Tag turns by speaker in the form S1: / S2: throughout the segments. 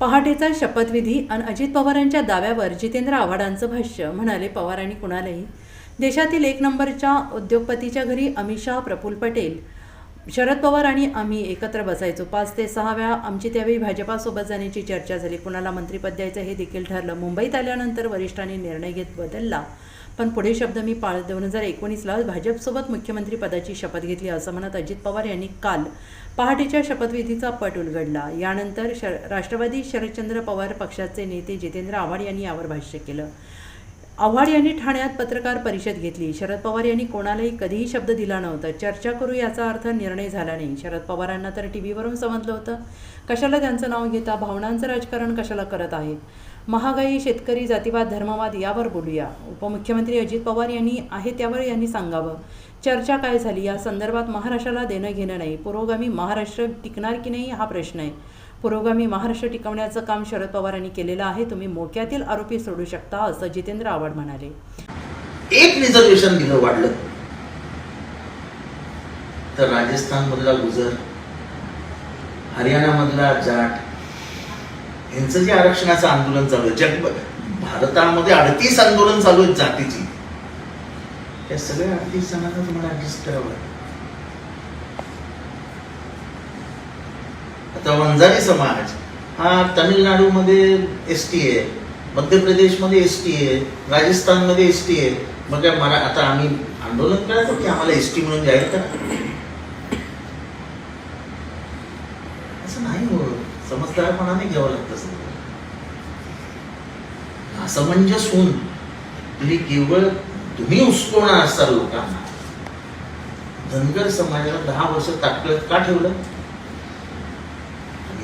S1: पहाटेचा शपथविधी आणि अजित पवारांच्या दाव्यावर जितेंद्र आव्हाडांचं भाष्य म्हणाले पवारांनी कुणालाही. देशातील एक नंबरच्या उद्योगपतीच्या घरी अमित शहा प्रफुल्ल पटेल शरद पवार आणि आम्ही एकत्र बसायचो. पाच ते सहा वेळा आमची त्यावेळी भाजपासोबत जाण्याची चर्चा झाली. कुणाला मंत्रिपद द्यायचं हे देखील ठरलं. मुंबईत आल्यानंतर वरिष्ठांनी निर्णय घेत बदलला. पण पुढे शब्द मी पाळत दोन हजार एकोणीसला भाजपसोबत मुख्यमंत्री पदाची शपथ घेतली असं म्हणत अजित पवार यांनी काल पहाटेच्या शपथविधीचा पट उलगडला. यानंतर शर राष्ट्रवादी शरदचंद्र पवार पक्षाचे नेते जितेंद्र आव्हाड यांनी यावर भाष्य केलं. आव्हाड यांनी ठाण्यात पत्रकार परिषद घेतली. शरद पवार यांनी कोणालाही कधीही शब्द दिला नव्हता. चर्चा करू याचा अर्थ निर्णय झाला नाही. शरद पवारांना तर टी व्हीवरून समजलं होतं. कशाला त्यांचं नाव घेता? भावनांचं राजकारण कशाला करत आहेत? महागाई शेतकरी जातीवाद धर्मवाद यावर बोलूया. उपमुख्यमंत्री अजित पवार यांनी आहे त्यावर यांनी सांगावं. चर्चा काय झाली? या संदर्भात महाराष्ट्राला देणं घेणं नाही. पुरोगामी महाराष्ट्र टिकणार की नाही? हा प्रश्न आहे. पुरोगामी महाराष्ट्र टिकवण्याचं काम शरद पवारांनी केलेलं आहे. तुम्ही मोक्यातील आरोपी सोडू शकता असं जितेंद्र आव्हाड म्हणाले.
S2: एक रिझर्वेशन दिलं वाढलं. तर राजस्थान मधला गुजर हरियाणा मधला जाट यांचं जे आरक्षणाचं आंदोलन चालू आहे जग भारतामध्ये अडतीस आंदोलन चालू आहेत जातीची. या सगळ्या अडतीस जणांना तुम्हाला ऍडजस्ट करावं तर आता वंजारी समाज. हा तमिळनाडूमध्ये एस टी आहे. मध्य प्रदेशमध्ये एस टी आहे. राजस्थानमध्ये एस टी आहे. मग काय मला आता आम्ही आंदोलन करायचो की आम्हाला एस टी म्हणून जाहीर करा. असं नाही हो. समजदारपणाने घ्यावं लागतं असमंजस होऊन तुम्ही केवळ तुम्ही उस्कवणार असाल लोकांना. धनगर समाजाला दहा वर्ष ताटकळत का ठेवलं?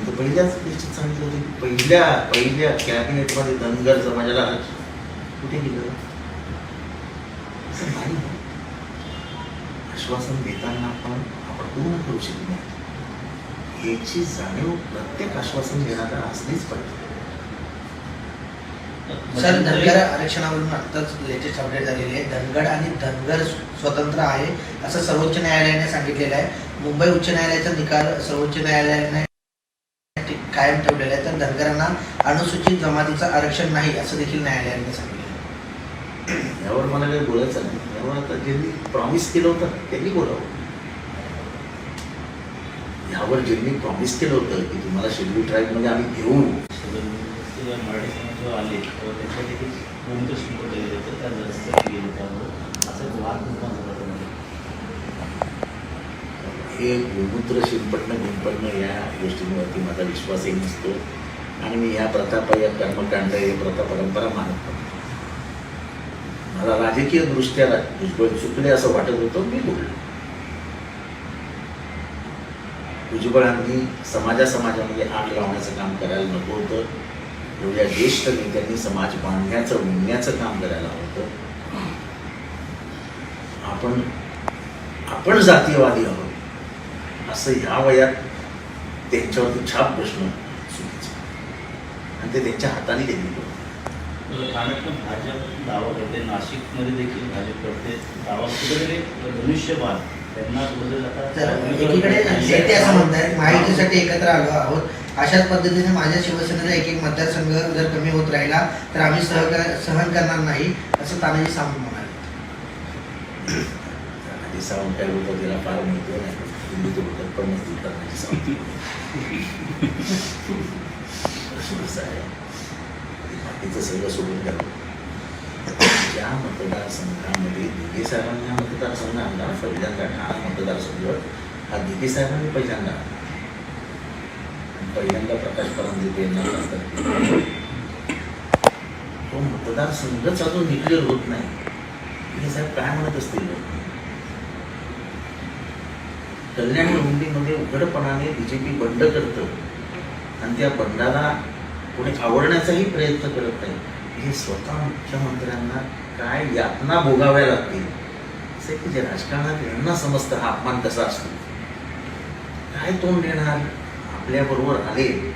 S2: तर पहिल्याच गोष्टीत सांगितलं होतं की पहिल्या पहिल्या कॅबिनेटमध्ये धनगर समाजाला आरक्षण. कुठे गेलं? असं नाही. आश्वासन देताना आपण आपण पूर्ण करू शकत नाही. याची जाणीव प्रत्येक आश्वासन देणारा असलीच पाहिजे.
S3: सर धनगर आरक्षणावरून आत्ताच लेटेस्ट अपडेट झालेली आहे. धनगड आणि धनगर स्वतंत्र आहे असं सर्वोच्च न्यायालयाने सांगितलेलं आहे. मुंबई उच्च न्यायालयाचा निकाल सर्वोच्च न्यायालयाने कायम ठेवलेला आहे. तर धनगरांना अनुसूचित जमातीचं आरक्षण नाही असं देखील न्यायालयाने सांगितलं.
S2: यावर मला काही बोलायचं नाही. यावर आता ज्यांनी प्रॉमिस केलं होतं त्यांनी बोलावं. यावर ज्यांनी प्रॉमिस केलं होतं की तुम्हाला शेड्यूल ट्राईबमध्ये आम्ही घेऊ.
S4: मराठी समाज आले तेव्हा त्यांच्या देखील गेले होते. त्या गेले त्यामुळे असा वाद निर्माण झाला
S2: हे गोमूत्र शिंपटणं गुंपटणं या गोष्टींवरती माझा विश्वासही नसतो. आणि मी या प्रथा या कर्मकांड हे प्रथा परंपरा मानत नव्हतो मला राजकीय दृष्ट्या भुजबळ चुकले असं वाटत होतं मी बोललो. भुजबळांनी समाजा समाजामध्ये आग लावण्याचं काम करायला नको होतं. एवढ्या ज्येष्ठ नेत्यांनी समाज बांधण्याचं विणण्याचं काम करायला होतं. आपण आपण जातीयवादी आहोत. असं ह्या वयात त्यांच्यावरती छाप बसणं चुकीचं. आणि ते त्यांच्या हाताने त्यांनी केलं.
S4: ठाण्यात पण भाजप दावा करते नाशिकमध्ये देखील भाजप करते. दावा कुठेतरी धनुष्यबाण त्यांना बदल
S3: तर एकीकडे नेते असं म्हणतात माहितीसाठी एकत्र आलो आहोत. अशाच पद्धतीने माझ्या शिवसेनेचा एक एक मतदारसंघ जर कमी होत राहिला तर आम्ही सहकार सहन करणार नाही असं तानाजी सावंत म्हणाले.
S2: सावंत काय बोलतो त्याला फार महत्त्व नाही हिंदी तो बोलतात पण नसतील तानाजी सावंत असं आहे बाकीचं सगळं सोडून द्यावं ज्या मतदारसंघामध्ये दिघे साहेबांनी हा मतदारसंघ आणला पहिल्यांदा ठाणा मतदारसंघ हा दिघे साहेबांनी पहिल्यांदा पहिल्यांदा प्रकाश परांजपे यांना खासदार तो मतदारसंघच अजून डिक्लेअर होत नाही दिघे साहेब काय म्हणत असतील कल्याण हुंडीमध्ये उघडपणाने बीजेपी बंड करतं. आणि त्या बंडाला कोणी आवडण्याचाही प्रयत्न करत नाही. हे स्वतः मुख्यमंत्र्यांना काय यातना भोगाव्या लागतील? असे की जे राजकारणात यांना समजतं हा अपमान कसा असतो? काय तोंड देणार? आपल्याबरोबर आले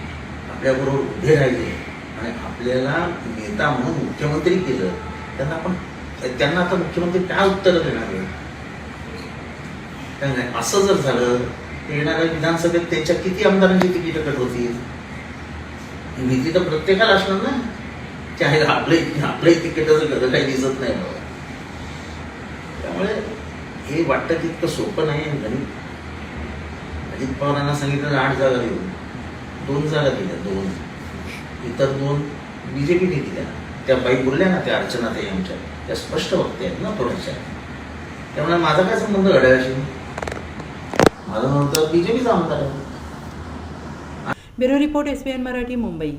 S2: आपल्याबरोबर उभे राहिले आणि आपल्याला नेता म्हणून मुख्यमंत्री केलं. त्यांना आपण त्यांना आता मुख्यमंत्री काय उत्तर देणार आहे? काय नाही असं जर झालं येणाऱ्या विधानसभेत त्यांच्या किती आमदारांची तिकीट कट होतील? भीती तर प्रत्येकाला असणार ना. चाहे आपलं आपले तिकिटाचं गरज काही दिसत नाही मला त्यामुळे हे वाटतं तितकं सोपं नाही गणित अजित पवारांना सांगितलं आठ जागा देऊ दोन जागा दिल्या दोन. इतर दोन बीजेपीने दिल्या. त्या बाई बोलल्या ना त्या अर्चना ते आमच्या. त्या स्पष्ट वक्त्या आहेत ना थोड्याशा. त्यामुळे माझा काय संबंध घड्याळाशी? माझं म्हणतं बीजेपीचा आमदार आहे.
S1: Bureau report S Marathi Mumbai.